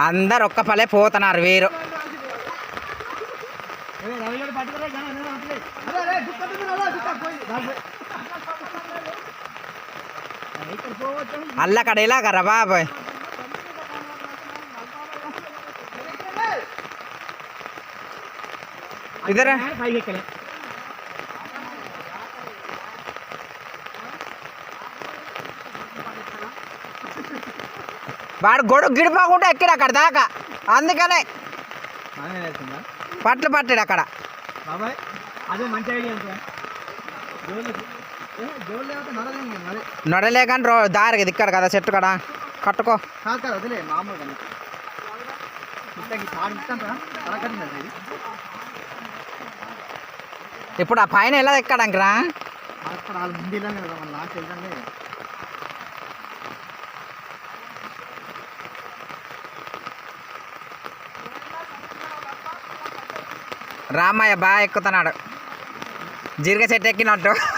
అందరు ఒక్క పలే పోతున్నారు వీరు అల్లకడ ఇలాగరా బాబాయ్ ఇద్దరా వాడు గొడుగు గిడిపోకుండా ఎక్కిడు అక్కడ దాకా. అందుకనే పట్లు పట్టాడు అక్కడ. అదే నడలేకని రో దారికి దిక్కాడు కదా చెట్టు కదా కట్టుకో ఇప్పుడు ఆ పైన ఎలా ఎక్కడానికి రా? రామయ్య బాగా ఎక్కుతున్నాడు. జీరిగ చెట్టు ఎక్కినట్టు.